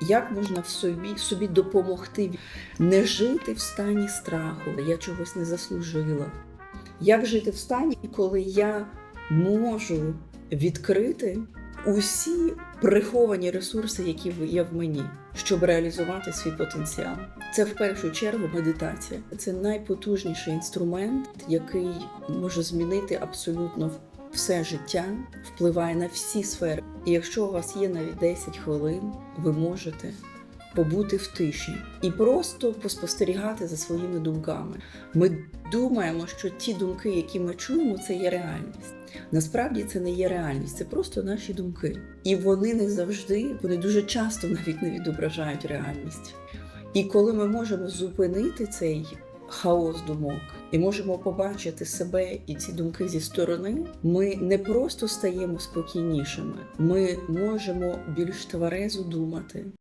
Як можна в собі собі допомогти не жити в стані страху? Я чогось не заслужила. Як жити в стані, коли я можу відкрити усі приховані ресурси, які є в мені, щоб реалізувати свій потенціал? Це в першу чергу медитація. Це найпотужніший інструмент, який може змінити абсолютно все життя, впливає на всі сфери. І якщо у вас є навіть 10 хвилин, ви можете побути в тиші і просто поспостерігати за своїми думками. Ми думаємо, що ті думки, які ми чуємо, це є реальність. Насправді це не є реальність, це просто наші думки. І вони не завжди, вони дуже часто навіть не відображають реальність. І коли ми можемо зупинити цей хаос думок і можемо побачити себе і ці думки зі сторони, ми не просто стаємо спокійнішими, ми можемо більш тверезо думати.